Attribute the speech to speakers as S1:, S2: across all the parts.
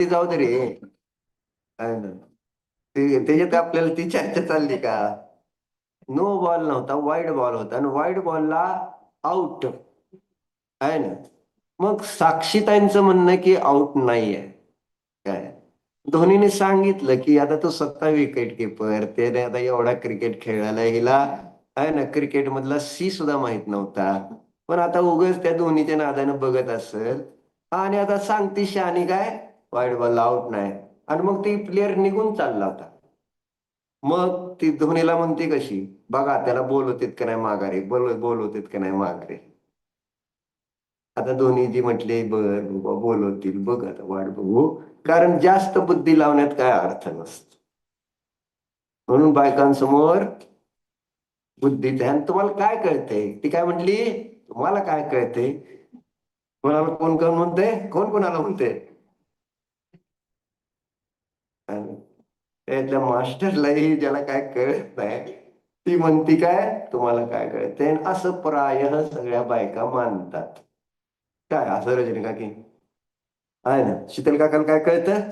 S1: ते जाऊ दे रे. त्याच्यात आपल्याला ती चर्चा चालली का? नो बॉल नव्हता वाईड बॉल होता. आणि वाईड बॉलला आउट आहे ना मग साक्षीताईंचं म्हणणं की आउट नाहीये. काय? धोनीने सांगितलं की आता तो सत्ता विकेट किपर त्याने आता एवढा क्रिकेट खेळायला हिला आहे ना क्रिकेट मधला सी सुद्धा माहीत नव्हता. पण आता उगाच त्या धोनीच्या नादानं बघत असेल. आणि आता सांगते शानी काय? वाईड बॉल आउट नाही. आणि मग ती प्लेअर निघून चालला होता मग ती धोनीला म्हणते कशी बघा त्याला बोलवतेत का नाही माघारी? बोल बोलवतेत का नाही माघारे? आता धोनी जी म्हटले बर बाबा बोलवतील बघ आता वाट बघू. कारण जास्त बुद्धी लावण्यात काय अर्थ नसतो. म्हणून बायकांसमोर बुद्धी ध्यान. तुम्हाला काय कळते ती काय म्हटली? तुम्हाला काय कळते कोणाला कोण कोण म्हणते कोण कोणाला म्हणते आणि त्यातल्या मास्टरलाही ज्याला काय कळत नाही ती म्हणती काय तुम्हाला काय कळते असं प्राय सगळ्या बायका मानतात. काय असं रजनी काकी? आहे ना? शीतल काकाला काय कळतं?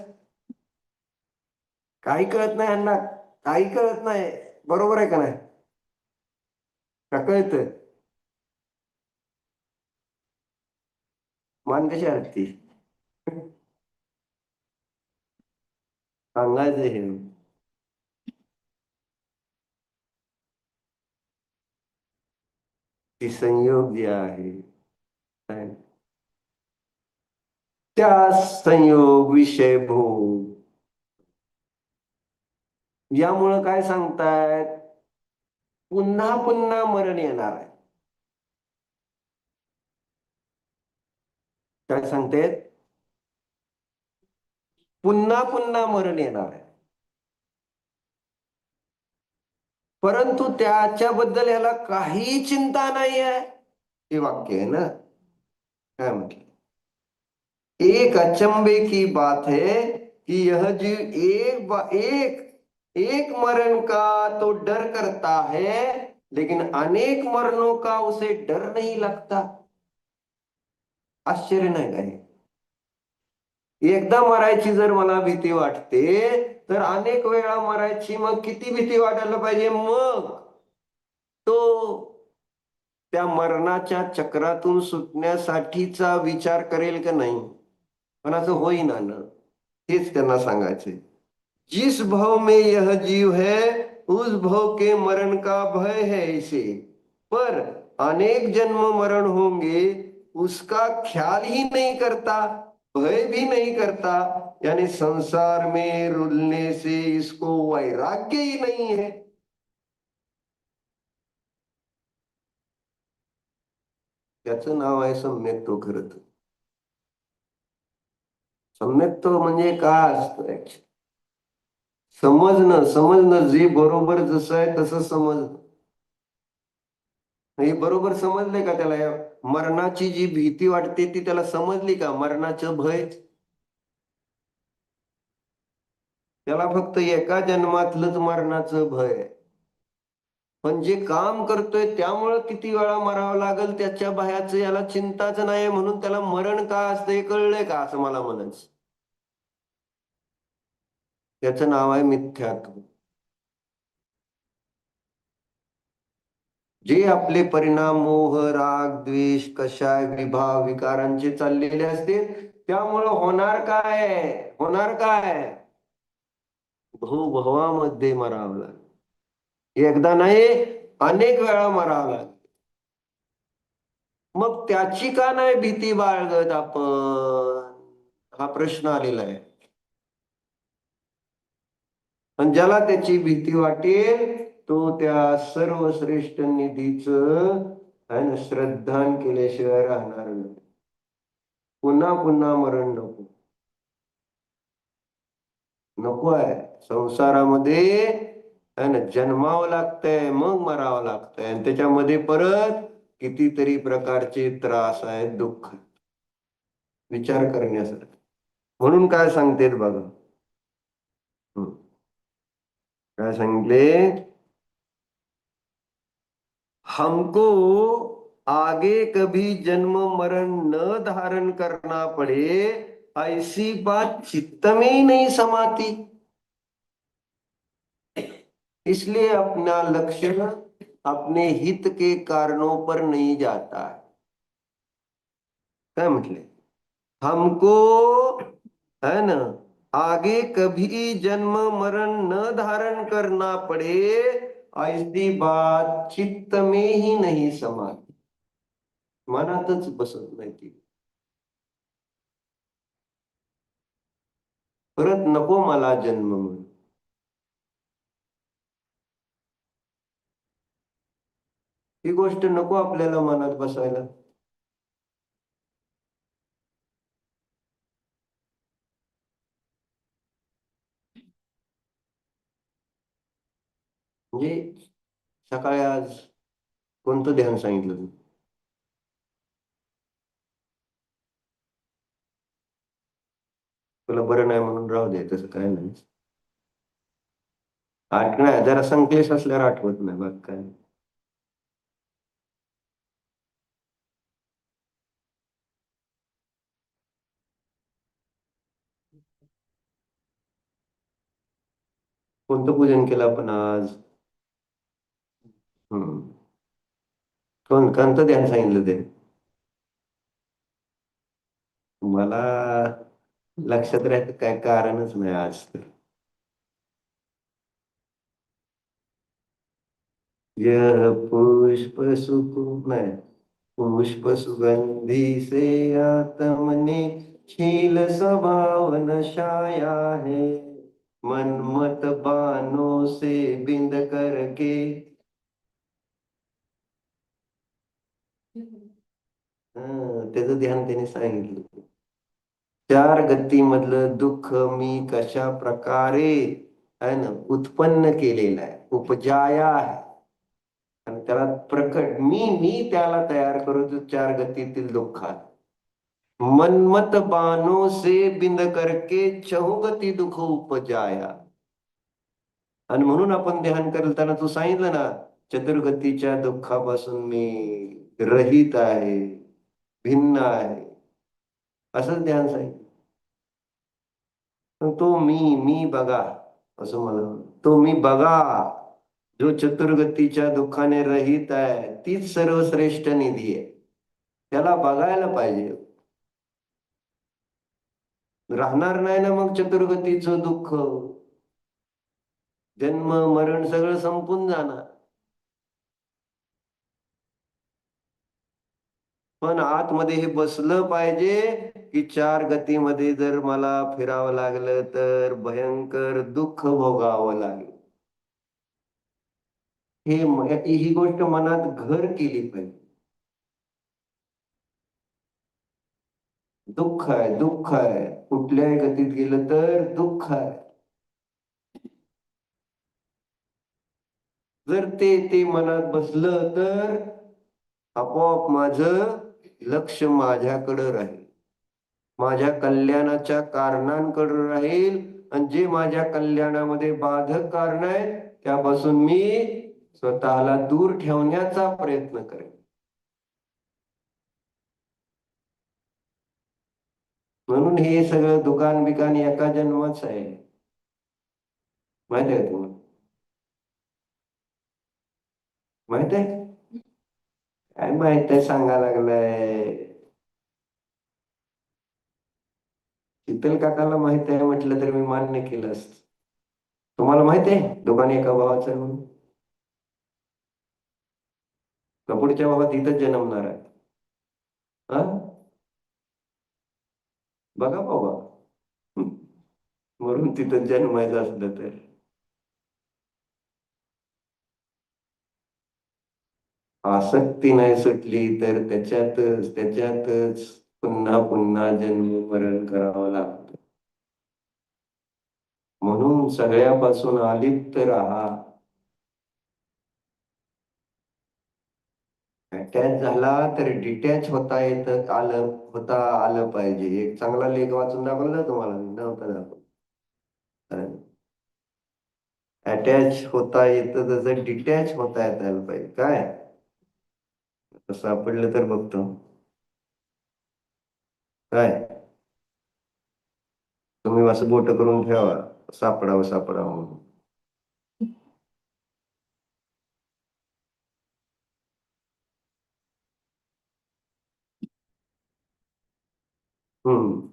S1: काही कळत नाही अण्णा. काही कळत नाही. बरोबर आहे का नाही? का कळत? मान कशी हरती सांगायचं हे. ती संयोग जे आहे त्या संयोग विषय भोग. यामुळं काय सांगतायत? पुन्हा पुन्हा मरण येणार आहे. काय सांगतायत? पुन्हा पुन्हा मरण येणार आहे. परंतु त्याच्याबद्दल याला काही चिंता नाही आहे हे वाक्य आहे ना? काय म्हटलं? एक अचंबे की बात है कि यह जीव एक बा- एक एक मरण का तो डर करता है, लेकिन अनेक मरणों का उसे डर नहीं लगता। आश्चर्य नाही काय एकदा मरायची जर मला भीती वाटते तर अनेक वेळा मरायची मग किती भीती वाटायला पाहिजे? मग तो त्या मरणाच्या चक्रातून सुटण्यासाठीचा विचार करेल का नाही? पण असं होईना ना. हेच त्यांना सांगायचे जिस भाव में यह जीव है उस भव के मरण का भय है इसे। पर अनेक जन्म मरण होंगे उसका ख्याल ही नहीं करता। भय भी नहीं करता, यानी संसार में रुलने से इसको वैराग्य ही नहीं है त्याचं नाव आहे खरं तर सम्यक्त्व म्हणजे काय असतं? समजणं समजणं जे बरोबर जसं आहे तसं समजणं हे बरोबर समजले का त्याला? या मरणाची जी भीती वाटते ती त्याला समजली का? मरणाचं भय? त्याला फक्त एका जन्मातलंच मरणाचं भय. पण जे काम करतोय त्यामुळं किती वेळा मरावं लागल? त्याच्या भयाचं याला चिंताच नाही म्हणून त्याला मरण का असतं हे कळलंय का असं मला म्हणायचं? त्याचं नाव आहे मिथ्यात्व. जे आपले परिणाम मोह राग द्वेष कशाय विभाव विकारांचे चाललेले असतील त्यामुळं होणार काय? होणार काय? भूभवामध्ये मरावं लागेल. एकदा नाही अनेक वेळा मरावं लागेल. मग त्याची का नाही भीती बाळगत आपण? हा प्रश्न आलेला आहे. पण ज्याला त्याची भीती वाटेल तो त्या सर्वश्रेष्ठ निधीच आणि श्रद्धान केल्याशिवाय राहणार नाही. पुन्हा पुन्हा मरण नको. नको आहे. संसारामध्ये आहे जन्मावं लागतंय मग मरावं लागतंय. आणि त्याच्यामध्ये परत कितीतरी प्रकारचे त्रास आहेत दुःख विचार करण्यासाठी म्हणून काय सांगतेत बघा. काय सांगितले? हमको आगे कभी जन्म मरण न धारण करना पड़े, ऐसी बात चित्त में ही नहीं समाती। इसलिए अपना लक्ष्य अपने हित के कारणों पर नहीं जाता है। क्या मतलब हमको, है ना, आगे कभी जन्म मरण न धारण करना पड़े ऐसी बात चित्त में ही नहीं समाती मनातच बसत नाही ती. परत नको मला जन्म म्हणून. ही गोष्ट नको आपल्याला मनात बसायला. म्हणजे सकाळी आज कोणतं ध्यान सांगितलं तू? तुला बरं नाही म्हणून राहू दे तसं काय नाही. आठवण जरा संक्लेश असल्यावर आठवत नाही बघ काय कोणतं पूजन केलं आपण आज? हम्म कोण कोणतं ध्यान सांगितलं ते मला लक्षात राहायचं काय कारणच नाही आज तर यह पुष्प सुकु नाही पुष्प सुगंधी से आत्मने शील स्वभाव नशाया है मनमत बानों से बिंद करके त्याचं ध्यान त्याने सांगितलं. चार गती मधलं दुःख मी कशा प्रकारे आहे ना उत्पन्न केलेलं आहे उपजाया आहे. आणि त्याला प्रकट मी मी त्याला तयार करतो चार गतीतील दुःखात. मनमत बाणों से बिंद करके चहुगती दुःख उपजाया. आणि म्हणून आपण ध्यान करताना तू सांगितलं ना चतुर्गतीच्या दुःखापासून मी रहित आहे. भिन्न आहे. असंच ध्यान सांगितलं तो मी मी बघा असं मला तो मी बघा जो चतुर्गतीच्या दुःखाने रहित आहे तीच सर्वश्रेष्ठ निधी आहे. त्याला बघायला पाहिजे. राहणार नाही ना मग चतुर्गतीचं दुःख? जन्म मरण सगळं संपून जाणार. पण आतमध्ये हे बसलं पाहिजे की चार गतीमध्ये जर मला फिरावं लागलं तर भयंकर दुःख भोगावं लागेल. हे ही गोष्ट मनात घर केली पाहिजे. दुःख आहे दुःख आहे. कुठल्याही गतीत गेलं तर दुःख आहे. जर ते ते मनात बसलं तर आपोआप माझं लक्ष माझ्याकडं राहील. माझ्या कल्याणाच्या कारणांकडे राहील आणि जे माझ्या कल्याणामध्ये बाधक कारण आहे त्यापासून मी स्वतःला दूर ठेवण्याचा प्रयत्न करेन. म्हणून हे सगळं दुकान बिकान एका जन्माच आहे. माहीत आहे तुम्हाला? माहीत आहे? काय माहीत आहे सांगा लागलाय. शीतल काकाला माहीत आहे म्हटलं तर मी मान्य केलं असत तुम्हाला माहीत आहे? दोघांनी एका भावाचं म्हणून. कपूरच्या पुढच्या भावात इथंच जन्मणार आहे? हा? बघा बाबा. म्हणून तिथं जन्मायचं असलं तर. आसक्ती नाही सुटली तर त्याच्यातच त्याच्यातच पुन्हा पुन्हा जन्म मरण करावं लागतं. म्हणून सगळ्यापासून अलिप्त राहा. अटॅच झाला तर डिटॅच होता येत आलं होता आलं पाहिजे. एक चांगला लेख वाचून दाखवला ना तुम्हाला? नव्हता दाखवला. अटॅच होता येतं तसं डिटॅच होता येत आलं पाहिजे. काय? सापडलं तर बघतो. काय? तुम्ही असं बोट करून ठेवा. सापडावं सापडावं म्हणून. हम्म.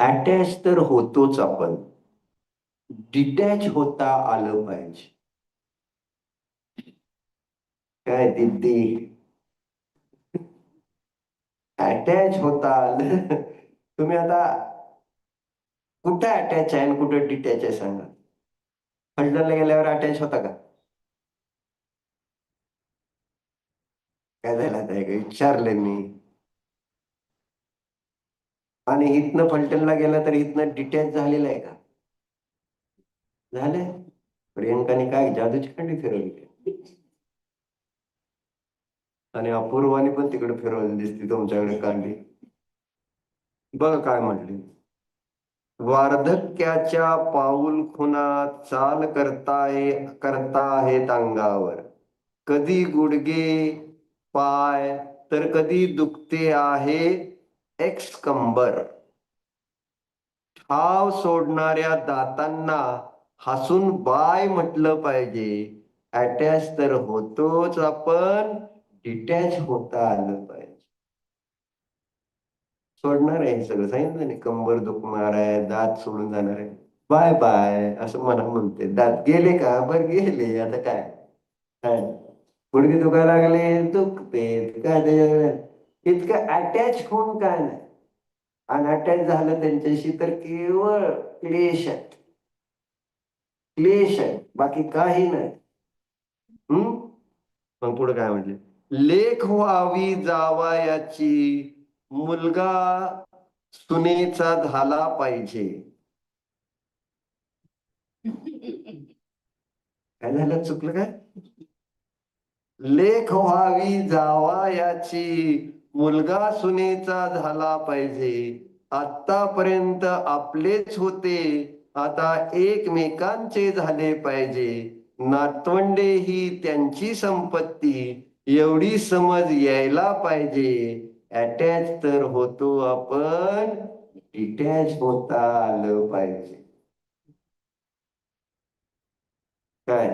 S1: अटॅच तर होतोच आपण. डिटॅच होता आलं पाहिजे. काय दिदी? अटॅच होता तुम्ही आता कुठं अटॅच आहे आणि कुठं डिटॅच आहे सांगा. फलटणला गेल्यावर अटॅच होता का? काय झालं आता? का विचारले मी. आणि इथनं फलटणला गेला तर इथनं डिटॅच झालेलं आहे का? झालंय. प्रियंकाने काय जादूची खंडी फिरवली? आणि अपूर्वाने पण तिकडे फिरवली दिसती तुमच्याकडे काढली बघा काय म्हटली. वार्धक्याच्या पाऊल खुनात चाल करताय करता आहेत अंगावर कधी गुडगे पाय तर कधी दुखते आहे एक्स कंबर. ठाव सोडणाऱ्या दातांना हसून बाय म्हटलं पाहिजे. अटॅच तर होतोच आपण. डिटॅच होता आलं पाहिजे. सोडणार आहे सगळं. सांगितलं नाही कंबर दुखणार आहे दात सोडून जाणार आहे. बाय बाय असं मला म्हणते. दात गेले का? बर गेले. आता काय? काय? गुडघे दुखा लागले दुखते. काय ते इतकं अटॅच होऊन काय नाही. अनअटॅच झालं त्यांच्याशी तर केवळ क्लेश आहे. क्लेश आहे. बाकी काही नाही. हम्म? मग पुढे काय म्हटले? लेख व्हावी जावायाची. मुलगा सुनेचा झाला पाहिजे. काय झालं? चुकलं काय? लेख व्हावी जावायाची. मुलगा सुनेचा झाला पाहिजे. आतापर्यंत आपलेच होते. आता एकमेकांचे झाले पाहिजे. नातवंडे ही त्यांची संपत्ती. एवढी समज यायला पाहिजे. अटॅच तर होतो आपण. डिटॅच होता आलं पाहिजे. काय?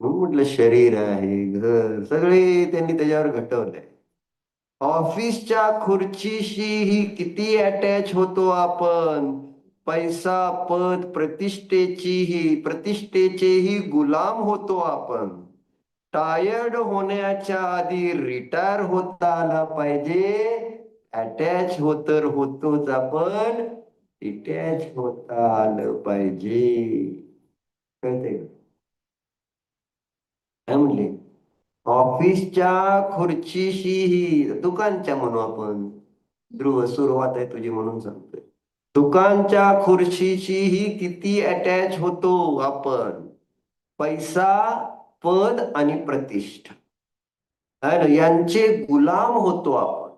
S1: म्हणून म्हटलं शरीर आहे घर. सगळे त्यांनी त्याच्यावर घटवलंय. ऑफिसच्या खुर्चीशी ही किती अटॅच होतो आपण. पैसा पद प्रतिष्ठेचीही प्रतिष्ठेचेही गुलाम होतो आपण. टायर्ड होण्याच्या आधी रिटायर होता आला पाहिजे अटॅच होतर होतोच आपण. डिटॅच होता आलं पाहिजे कळते काय म्हणले? ऑफिसच्या खुर्चीशीही दुकानच्या म्हणू आपण. ध्रुव सुरुवात आहे तुझी म्हणून सांगतोय. दुकानच्या खुर्चीशीही किती अटॅच होतो आपण? पैसा पद आणि प्रतिष्ठा. है ना? यांचे गुलाम होतो आपण.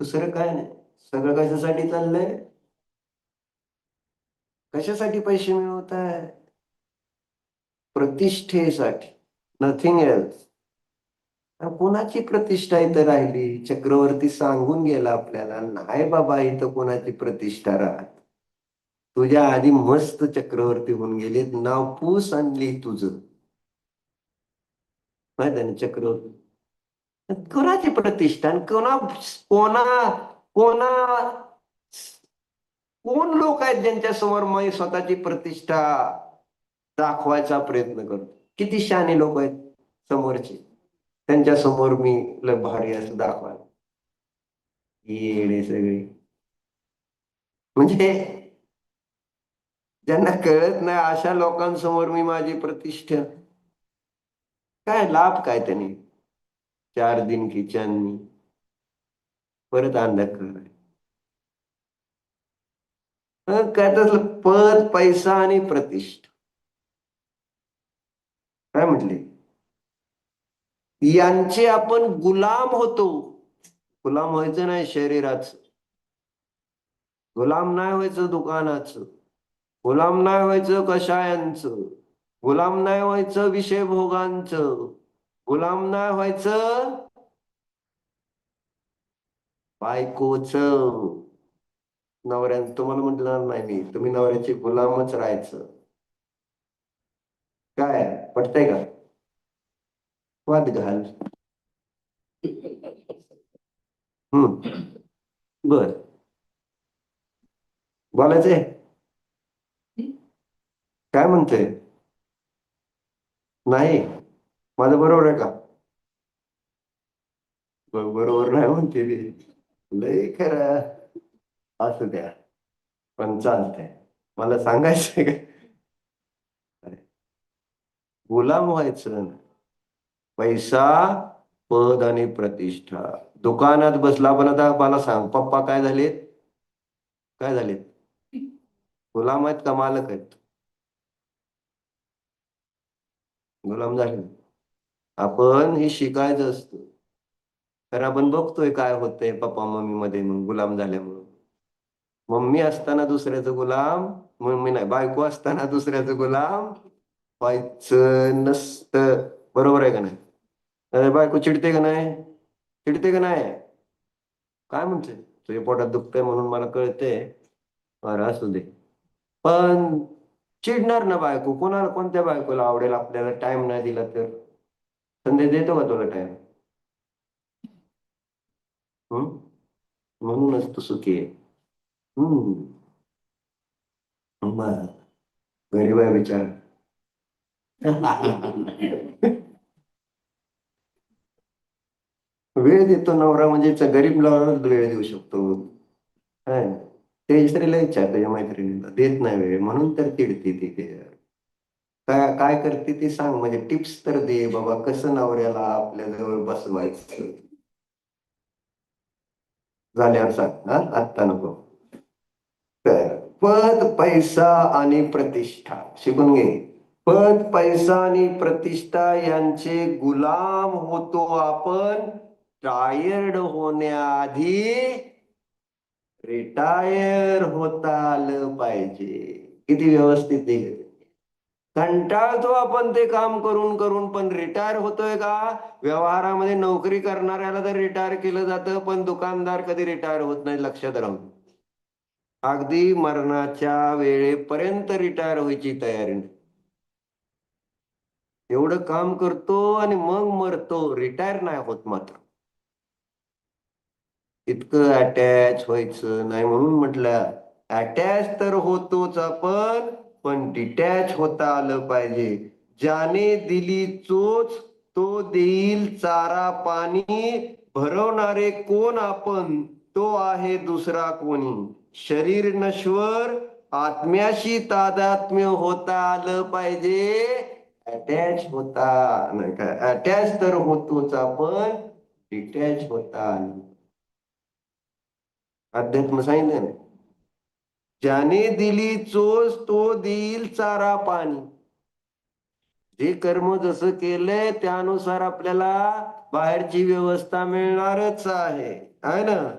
S1: दुसरं काय नाही. सगळं कशासाठी चाललंय? कशासाठी पैसे मिळवत आहे प्रतिष्ठेसाठी. नथिंग एल्स कोणाची प्रतिष्ठा इथं राहिली? चक्रवर्ती सांगून गेला आपल्याला नाही बाबा इथं कोणाची प्रतिष्ठा राहत. तुझ्या आधी मस्त चक्रवर्ती होऊन गेले नाव पूस आणली तुझ. ना चक्रवर्ती? कोणाची प्रतिष्ठा आणि कोणा कोणा कोणा कोण लोक आहेत ज्यांच्या समोर मी स्वतःची प्रतिष्ठा दाखवायचा प्रयत्न करतो? किती शहाणे लोक आहेत समोरचे. त्यांच्यासमोर मी लय भारी असं दाखवा येडे सगळे. म्हणजे ज्यांना कळत नाही अशा लोकांसमोर मी माझी प्रतिष्ठा. काय लाभ काय त्यांनी? चार दिन की परत अंधकार काय तसलं पद पैसा आणि प्रतिष्ठा. काय म्हटले? यांचे आपण गुलाम होतो. गुलाम व्हायचं नाही शरीराच. गुलाम नाही व्हायचं दुकानाचं. गुलाम नाही व्हायचं कषायांचं गुलाम नाही व्हायचं विषय भोगांचं गुलाम नाही व्हायचं बायकोच. नवऱ्या तुम्हाला म्हटलं नाही मी. तुम्ही नवऱ्याचे गुलामच राहायचं. काय? पटतंय का? वाद घाल हम्म बर बोलायचंय? काय म्हणते नाही. माझं बरोबर आहे का? बरोबर नाही म्हणते मी. लय खरं. असू द्या. पण चालतंय. मला सांगायचंय का? अरे, गुलाम व्हायचं. नाही. पैसा पद आणि प्रतिष्ठा. दुकानात बसला पण आता मला सांग पप्पा काय झालेत? काय झालेत? गुलाम आहेत का मालक आहेत? गुलाम झाले. आपण हे शिकायचं असत. तर आपण बघतोय काय होतंय पप्पा मम्मी मध्ये मग गुलाम झाल्यामुळं. मम्मी असताना दुसऱ्याचं गुलाम मम्मी नाही बायको असताना दुसऱ्याचं गुलाम व्हायचं नसतं. बरोबर आहे का नाही? अरे बायको चिडते का नाही? चिडते का नाही? काय म्हणते? तुझ्या पोटात दुखतंय म्हणून मला कळते. अरे असू दे. पण चिडणार ना बायको? कोणाला कोणत्या बायकोला आवडेल आपल्याला? टाइम नाही दिला तर. संधी देतो का तुला टाइम हम्म म्हणूनच तू सुखी आहे. हम्म गरीब आहे विचार वेळ देतो नवरा म्हणजे गरीब नवराच वेळ देऊ शकतो. काय ते स्त्रीला इच्छा आहे तुझ्या मैत्रिणीला. देत नाही वेळ. म्हणून तर चिडते ती. काय काय करते ते सांग. म्हणजे टिप्स तर दे बाबा. कसं नवऱ्याला आपल्या जवळ बसवायचं? झाल्यावर सांग. हा? आत्ता नको. तर पद पैसा आणि प्रतिष्ठा. शिकून घे. पद पैसा आणि प्रतिष्ठा यांचे गुलाम होतो आपण. टायर्ड होण्याआधी रिटायर होता आलं पाहिजे. किती व्यवस्थित आहे कंटाळतो आपण ते काम करून करून पण रिटायर होतोय का? व्यवहारामध्ये नोकरी करणाऱ्याला तर रिटायर केलं जातं पण दुकानदार कधी रिटायर होत नाही लक्षात राहून. अगदी मरणाच्या वेळेपर्यंत रिटायर व्हायची तयारी नाही. एवढं काम करतो आणि मग मरतो. रिटायर नाही होत मात्र. इतकं अटॅच व्हायचं नाही म्हणून म्हटलं अटॅच तर होतोच आपण पण डिटॅच होता आलं पाहिजे. ज्याने दिली चोच तो देईल चारा पाणी. भरवणारे कोण आपण तो आहे दुसरा कोणी. शरीर नश्वर आत्म्याशी तादात्म्य होता आलं पाहिजे. अटॅच होता नाही का? अटॅच तर होतोच आपण डिटॅच होता आलं अध्यात्म सांगितलं ना ज्याने दिली चोच तो देईल चारा पाणी. जे कर्म जसं केलंय त्यानुसार आपल्याला बाहेरची व्यवस्था मिळणारच आहे. है ना?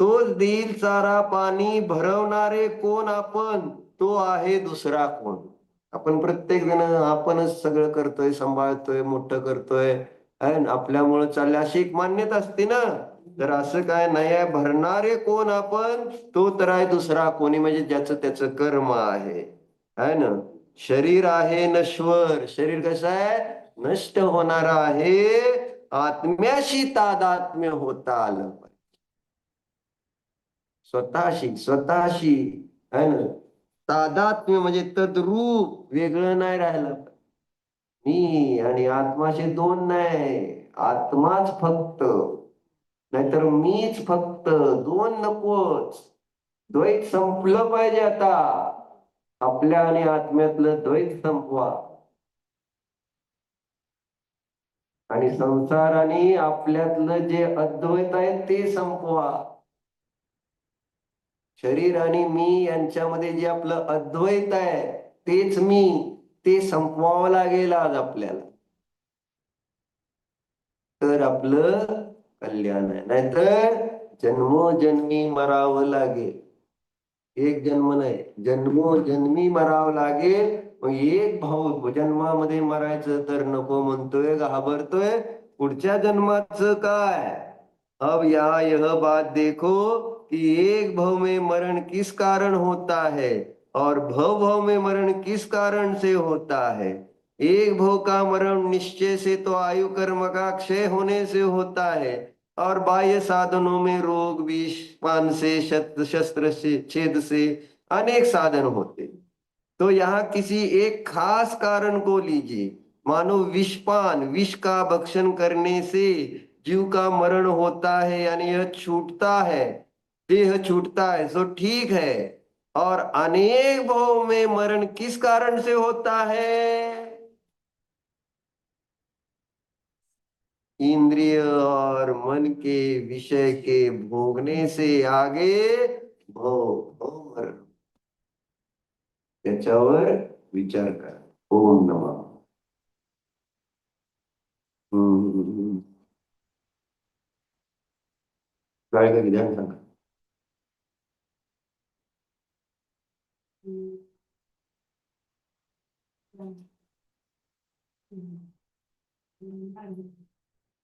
S1: तोच देईल चारा पाणी भरवणारे कोण आपण? तो आहे दुसरा कोण? आपण प्रत्येक जण आपणच सगळं करतोय सांभाळतोय मोठं करतोय. आपल्यामुळे ना? चालले अशी एक मान्यता असते ना? तर असं काय नाही आहे भरणारे कोण आपण? तो तर आहे दुसरा कोणी म्हणजे ज्याचं त्याचं कर्म आहे. है ना? शरीर आहे नश्वर. शरीर कसं आहे? नष्ट होणार आहे. आत्म्याशी तादात्म्य होता आलं पाहिजे. स्वतःशी स्वतःशी. है ना? तादात्म्य म्हणजे तद्रूप. वेगळं नाही राहिलं मी आणि आत्माशी दोन नाही. आत्माच फक्त. नाहीतर मीच फक्त दोन नकोच. द्वैत संपलं पाहिजे आता. आपल्या आणि आत्म्यातलं द्वैत संपवा. आणि संसार आणि आपल्यातलं जे अद्वैत आहे ते संपवा. शरीर आणि मी यांच्यामध्ये जे आपलं अद्वैत आहे तेच मी ते संपवावं लागेल आज आपल्याला. तर आपलं कल्याण आहे नाहीतर जन्मोजन्मी मरावं लागेल एक जन्म नाही जन्मोजन्मी मरावं लागेल मग एक भाऊ जन्मामध्ये मरायचं तर नको म्हणतोय, घाबरतोय, पुढच्या जन्माचं काय? अब यहाँ यह बात देखो कि एक भव में मरण किस कारण होता है? और भव भव में मरण किस कारण से होता है? एक भव का मरण निश्चय से तो आयु कर्म का क्षय होने से होता है, और बाह्य साधनों में रोग, विष, पान से शस्त्र से, छेद से अनेक साधन होते तो यहाँ किसी एक खास कारण को लीजिए। मानो विषपान विष का भक्षण करने से जीव का मरण होता है, यानी यह छूटता है, देह छूटता है सो ठीक है। और अनेक भाव में मरण किस कारण से होता है? इंद्रिय और मन के विषय के भोगने से आगे भोग भोग त्याच्यावर विचार करा। ओम नमः। हम्म. ध्यान सांगा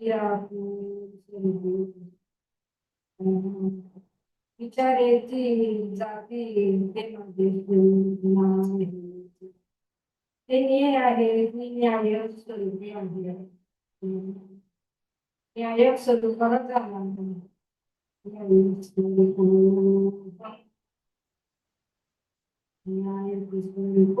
S2: विचार स्वरूपी विचारेची जाती ते माझे ते न्याय आहे मी न्याय स्वरूपी आहे. न्यायक न्याय स्वरूपाला न्याय स्वरूप.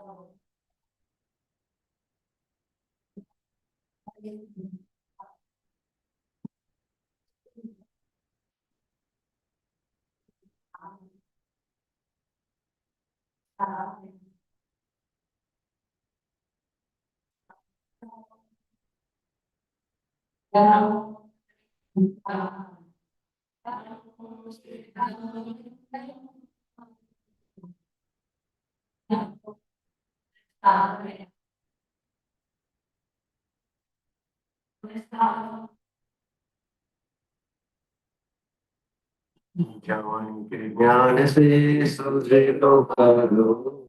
S2: पूर्ण निर्रहित बन अकर्ण स्वरूप अकर्ण स्वरूप अकर्ण स्वरूप
S1: ज्ञान के ज्ञान से समझे तो करो।